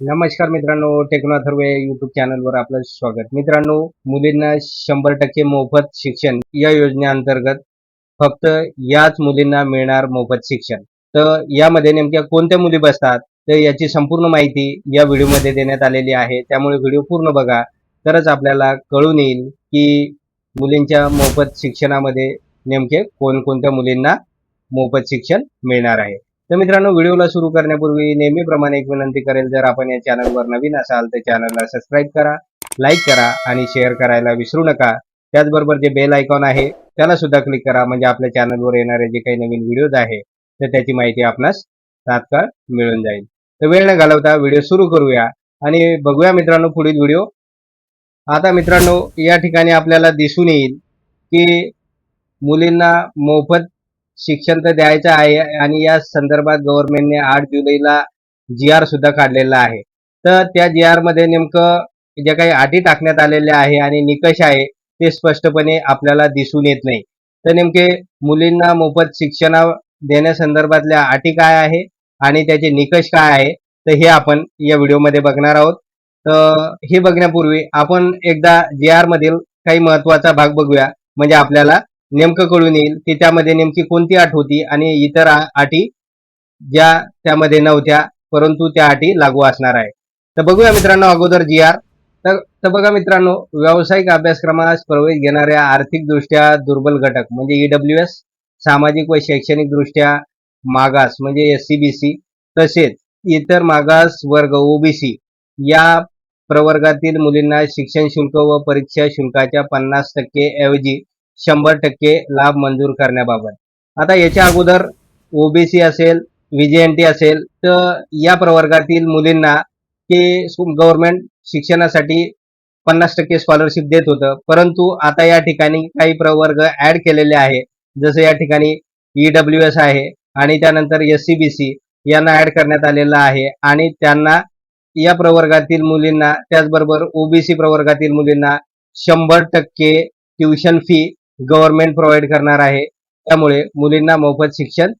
नमस्कार मित्रांनो techno Atharva YouTube चॅनलवर आपलं स्वागत. मित्रांनो मुलींना शंभर टक्के मोफत शिक्षण या योजनेअंतर्गत फक्त याच मुलींना मिळणार मोफत शिक्षण. तर यामध्ये नेमक्या कोणत्या मुली बसतात तर याची संपूर्ण माहिती या व्हिडिओमध्ये देण्यात आलेली आहे. त्यामुळे व्हिडिओ पूर्ण बघा. तरच आपल्याला कळून येईल की मुलींच्या मोफत शिक्षणामध्ये नेमके कोणकोणत्या मुलींना मोफत शिक्षण मिळणार आहे. तर मित्रांनो व्हिडिओला सुरू करण्यापूर्वी नेहमीप्रमाणे एक विनंती करेल जर आपण या चॅनलवर नवीन असाल तर चॅनलला सबस्क्राईब करा लाईक करा आणि शेअर करायला विसरू नका. त्याचबरोबर जे बेल आयकॉन आहे त्याला सुद्धा क्लिक करा. म्हणजे आपल्या चॅनलवर येणारे जे काही नवीन व्हिडिओज आहे तर त्याची माहिती आपणास तात्काळ मिळून जाईल. तर वेळ न घालवता व्हिडिओ सुरू करूया. आणि बघूया मित्रांनो पुढील व्हिडिओ आता मित्रांनो या ठिकाणी आपल्याला दिसून येईल की मुलींना मोफत शिक्षण तर द्यायचं आहे आणि या संदर्भात गव्हर्नमेंटने आठ जुलैला जी आर सुद्धा काढलेला आहे. तर त्या जी आरमध्ये नेमकं ज्या काही अटी टाकण्यात आलेल्या आहे आणि निकष आहे ते स्पष्टपणे आपल्याला दिसून येत नाही. तर नेमके मुलींना मोफत शिक्षण देण्यासंदर्भातल्या अटी काय आहे आणि त्याचे निकष काय आहे तर हे आपण या व्हिडिओमध्ये बघणार आहोत. तर हे बघण्यापूर्वी आपण एकदा जी आर मधील काही महत्त्वाचा भाग बघूया. म्हणजे आपल्याला नेमकं कळून येईल की त्यामध्ये नेमकी कोणती अट होती आणि इतर अटी ज्या त्यामध्ये नव्हत्या परंतु त्या अटी लागू असणार आहे तर बघूया मित्रांनो अगोदर जी आर तर तर बघा मित्रांनो व्यावसायिक अभ्यासक्रमास प्रवेश घेणाऱ्या आर्थिकदृष्ट्या दुर्बल घटक म्हणजे ईडब्ल्यू एस सामाजिक व शैक्षणिकदृष्ट्या मागास म्हणजे एस सी बी सी तसेच इतर मागास वर्ग ओबीसी या प्रवर्गातील मुलींना शिक्षण शुल्क व परीक्षा शुल्काच्या पन्नास टक्के ऐवजी शंभर टक्के लाभ मंजूर करण्याबाबत. आता याच्या अगोदर ओबीसी असेल व्हीजेएनटी असेल तर या प्रवर्गातील मुलींना ते गव्हर्नमेंट शिक्षणासाठी पन्नास टक्के स्कॉलरशिप देत होतं. परंतु आता या ठिकाणी काही प्रवर्ग ऍड केलेले आहे. जसं या ठिकाणी ईडब्ल्यू एस आहे आणि त्यानंतर एस सी बी सी यांना ऍड करण्यात आलेलं आहे. आणि त्यांना या प्रवर्गातील मुलींना त्याचबरोबर ओबीसी प्रवर्गातील मुलींना शंभर टक्के ट्युशन फी गव्हर्नमेंट प्रोव्हाइड करणार आहे. त्यामुळे मुलींना मोफत शिक्षण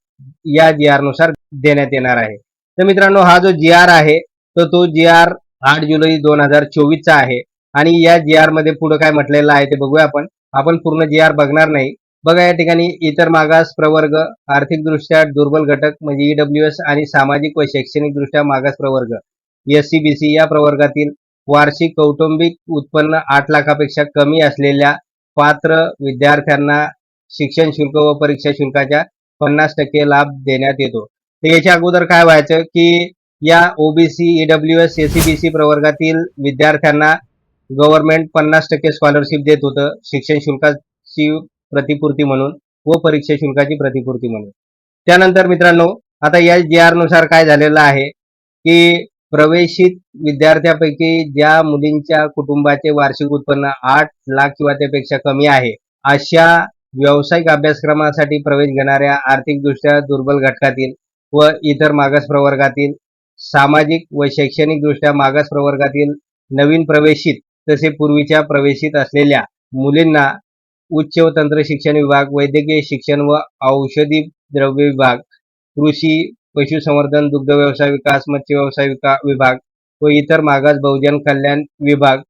या जी आरनुसार देण्यात येणार आहे. तर मित्रांनो हा जो जी आर आहे तर तो जी आर आठ जुलै दोन हजार चोवीसचा आहे. आणि या जी आरमध्ये पुढे काय म्हटलेलं आहे ते बघूया आपण. आपण पूर्ण जी आर बघणार नाही. बघा या ठिकाणी इतर मागास प्रवर्ग आर्थिकदृष्ट्या दुर्बल घटक म्हणजे ईडब्ल्यू एस आणि सामाजिक व शैक्षणिकदृष्ट्या मागास प्रवर्ग एस सी बी सी या प्रवर्गातील वार्षिक कौटुंबिक उत्पन्न आठ लाखापेक्षा कमी असलेल्या पात्र विद्यार्थ्यांना शिक्षण शुल्क व परीक्षा शुल्काच्या पन्नास टक्के लाभ देण्यात येतो. तर याच्या अगोदर काय व्हायचं की या ओबीसी ईडब्ल्यू एस एसीबीसी प्रवर्गातील विद्यार्थ्यांना गव्हर्नमेंट पन्नास टक्के स्कॉलरशिप देत होतं. शिक्षण शुल्काची प्रतिपूर्ती म्हणून व परीक्षा शुल्काची प्रतिपूर्ती म्हणून. त्यानंतर मित्रांनो आता या जी आरनुसार काय झालेलं आहे की प्रवेशित विद्यार्थ्यापैकी ज्या मुलींच्या कुटुंबाचे वार्षिक उत्पन्न आठ लाख किंवा त्यापेक्षा कमी आहे अशा व्यावसायिक अभ्यासक्रमासाठी प्रवेश घेणाऱ्या आर्थिकदृष्ट्या दुर्बल घटकातील व इतर मागास प्रवर्गातील सामाजिक व शैक्षणिकदृष्ट्या मागास प्रवर्गातील नवीन प्रवेशित तसे पूर्वीच्या प्रवेशित असलेल्या मुलींना उच्च व तंत्र शिक्षण विभाग वैद्यकीय शिक्षण व औषधी द्रव्य विभाग कृषी पशुसंवर्धन दुग्ध व्यवसाय विकास मत्स्य व्यवसाय विका विभाग व इतर मागास बहुजन कल्याण विभाग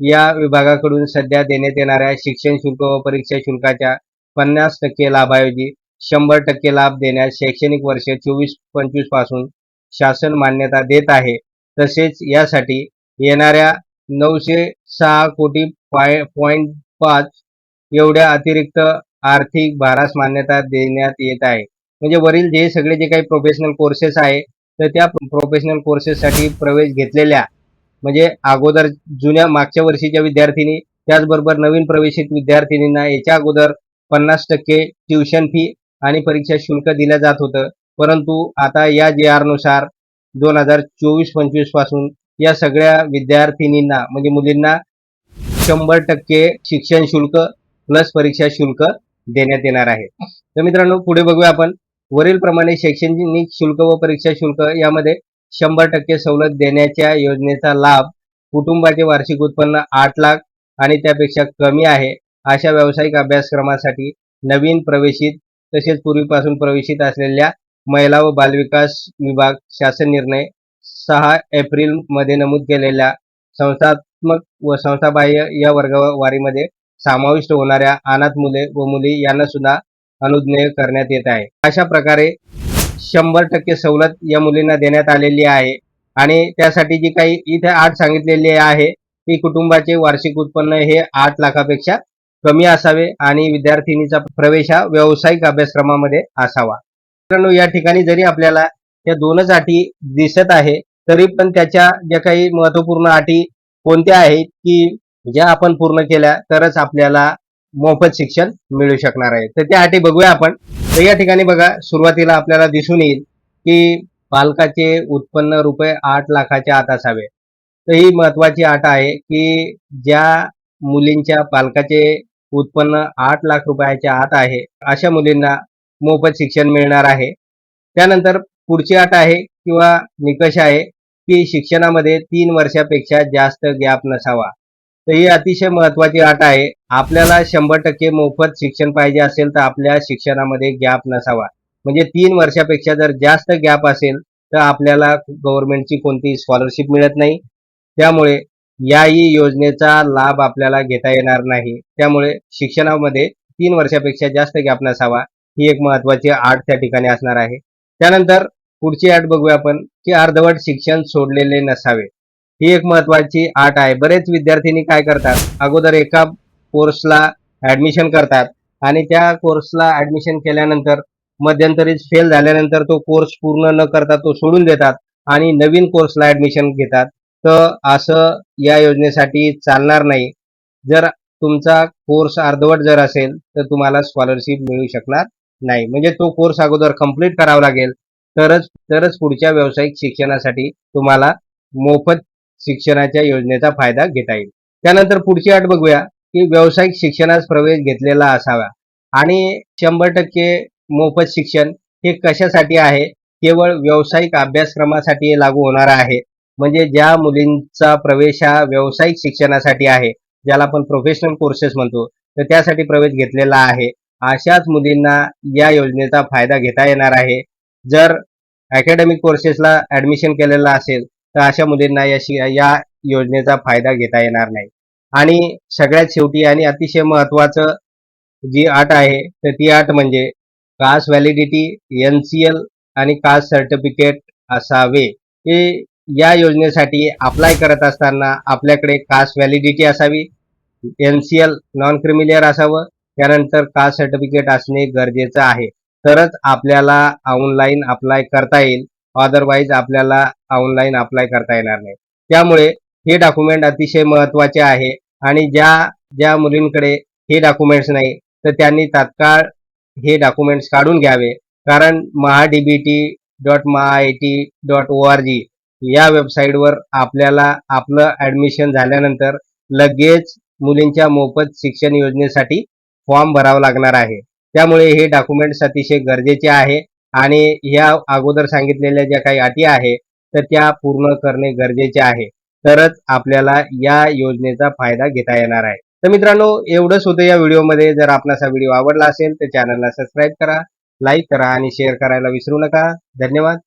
या विभागाकडून सध्या देण्यात येणाऱ्या शिक्षण शुल्क व परीक्षा शुल्काच्या पन्नास टक्के लाभाऐवजी शंभर टक्के लाभ देण्यास शैक्षणिक वर्ष चोवीस पंचवीसपासून शासन मान्यता देत आहे. तसेच यासाठी येणाऱ्या नऊशे सहा कोटी पाय पॉईंट पाच एवढ्या अतिरिक्त आर्थिक भारास मान्यता देण्यात येत आहे. म्हणजे वरील जे सगळे जे काही प्रोफेशनल कोर्सेस आहे तर त्या प्रोफेशनल कोर्सेससाठी प्रवेश घेतलेल्या म्हणजे अगोदर जुन्या मागच्या वर्षीच्या विद्यार्थिनी त्याचबरोबर नवीन प्रवेशित विद्यार्थिनींना याच्या अगोदर पन्नास टक्के ट्युशन फी आणि परीक्षा शुल्क दिलं जात होतं. परंतु आता या जे आरनुसार दोन हजार चोवीस पंचवीसपासून या सगळ्या विद्यार्थिनींना म्हणजे मुलींना शंभर टक्के शिक्षण शुल्क प्लस परीक्षा शुल्क देण्यात येणार आहे. तर मित्रांनो पुढे बघूया आपण. वरील प्रमाणे शैक्षणिक शुल्क व परीक्षा शुल्क यामध्ये शंभर टक्के सवलत देण्याच्या योजनेचा लाभ कुटुंबाचे वार्षिक उत्पन्न आठ लाख आणि त्यापेक्षा कमी आहे अशा व्यावसायिक अभ्यासक्रमासाठी नवीन प्रवेशित तसेच पूर्वीपासून प्रवेशित असलेल्या महिला व बालविकास विभाग शासन निर्णय सहा एप्रिलमध्ये नमूद केलेल्या संस्थात्मक व संस्थाबाह्य या वर्गवारीमध्ये समाविष्ट होणाऱ्या अनाथ मुले व मुली यांना सुद्धा अनुज्ञेय करण्यात येत आहे. अशा प्रकारे शंभर टक्के सवलत या मुलींना देण्यात आलेली आहे आणि त्यासाठी जी काही इथे आठ सांगितलेली आहे की कुटुंबाचे वार्षिक उत्पन्न हे आठ लाखापेक्षा कमी असावे आणि विद्यार्थिनीचा प्रवेश हा व्यावसायिक अभ्यासक्रमामध्ये असावा. मित्रांनो या ठिकाणी जरी आपल्याला या दोनच अटी दिसत आहे तरी पण त्याच्या ज्या काही महत्त्वपूर्ण अटी कोणत्या आहेत की ज्या आपण पूर्ण केल्या तरच आपल्याला मोफत शिक्षण मिळू शकणार आहे. तर त्या अटी बघूया आपण. तर या ठिकाणी बघा सुरुवातीला आपल्याला दिसून येईल की पालकाचे उत्पन्न रुपये आठ लाखाच्या आत असावे. तर ही महत्वाची अट आहे की ज्या मुलींच्या पालकाचे उत्पन्न आठ लाख रुपयाच्या आत आहे अशा मुलींना मोफत शिक्षण मिळणार आहे. त्यानंतर पुढची अट आहे किंवा निकष आहे की शिक्षणामध्ये तीन वर्षापेक्षा जास्त गॅप नसावा. तर ही अतिशय महत्वाची अट आहे. आपल्याला शंभर टक्के मोफत शिक्षण पाहिजे असेल तर आपल्या शिक्षणामध्ये गॅप नसावा. म्हणजे तीन वर्षापेक्षा जर जास्त गॅप असेल तर आपल्याला गव्हर्नमेंटची कोणतीही स्कॉलरशिप मिळत नाही. त्यामुळे याही योजनेचा लाभ आपल्याला घेता येणार नाही. त्यामुळे शिक्षणामध्ये तीन वर्षापेक्षा जास्त गॅप नसावा ही एक महत्वाची आठ त्या ठिकाणी असणार आहे. त्यानंतर पुढची आठ बघूया आपण की अर्धवट शिक्षण सोडलेले नसावे. ही एक महत्वाची आट आहे. बरेच विद्यार्थ्यांनी काय करतात? अगोदर एका कोर्सला ऍडमिशन करतात आणि त्या कोर्सला ऍडमिशन केल्यानंतर मध्यंतरीच फेल झाल्यानंतर तो कोर्स पूर्ण न करता तो सोडून देतात आणि नवीन कोर्सला ऍडमिशन घेतात. तर असं या योजनेसाठी चालणार नाही. जर तुमचा कोर्स अर्धवट जर असेल तर तुम्हाला स्कॉलरशिप मिळू शकणार नाही. म्हणजे तो कोर्स अगोदर कंप्लीट करावा लागेल. तरच तरच पुढच्या व्यावसायिक शिक्षणासाठी तुम्हाला मोफत शिक्षणाच्या योजनेचा फायदा घेता येईल. त्यानंतर पुढची अट बघूया की व्यावसायिक शिक्षणास प्रवेश घेतलेला असावा. आणि शंभर टक्के मोफत शिक्षण हे कशासाठी आहे? केवळ व्यावसायिक अभ्यासक्रमासाठी हे लागू होणार आहे. म्हणजे ज्या मुलींचा प्रवेश हा व्यावसायिक शिक्षणासाठी आहे ज्याला आपण प्रोफेशनल कोर्सेस म्हणतो तर त्यासाठी प्रवेश घेतलेला आहे. अशाच मुलींना या योजनेचा फायदा घेता येणार आहे. जर अकॅडमिक कोर्सेसला ऍडमिशन केलेलं असेल तर अशा मुलींना या या योजनेचा फायदा घेता येणार नाही. आणि सगळ्यात शेवटी आणि अतिशय महत्वाचं जी अट आहे तर ती अट म्हणजे caste validity N C L आणि कास्ट सर्टिफिकेट असावे. हे या योजनेसाठी अप्लाय करत असताना आपल्याकडे कास्ट व्हॅलिडिटी असावी N C L non creamy layer असावं त्यानंतर कास्ट सर्टिफिकेट असणे गरजेचं आहे. तरच आपल्याला ऑनलाईन अप्लाय करता येईल. अदरवाईज आपल्याला ऑनलाईन अप्लाय करता येणार नाही. त्यामुळे हे डॉक्युमेंट अतिशय महत्त्वाचे आहे आणि ज्या ज्या मुलींकडे हे डॉक्युमेंट्स नाही तर त्यांनी तात्काळ हे डॉक्युमेंट्स काढून घ्यावे. कारण MahaDBT dot MahaIT dot O R G या वेबसाईटवर आपल्याला आपलं ऍडमिशन झाल्यानंतर लगेच मुलींच्या मोफत शिक्षण योजनेसाठी फॉर्म भरावा लागणार आहे. त्यामुळे हे डॉक्युमेंट्स अतिशय गरजेचे आहे. आणि या अगोदर सांगितलेल्या ज्या काही अटी आहे तर त्या पूर्ण करणे गरजेचे आहे. तरच आपल्याला या योजनेचा फायदा घेता येणार आहे. तर मित्रांनो एवढंच होतं या व्हिडिओमध्ये. जर आपणास हा व्हिडिओ आवडला असेल तर चॅनलला सबस्क्राईब करा लाईक करा आणि शेअर करायला विसरू नका. धन्यवाद.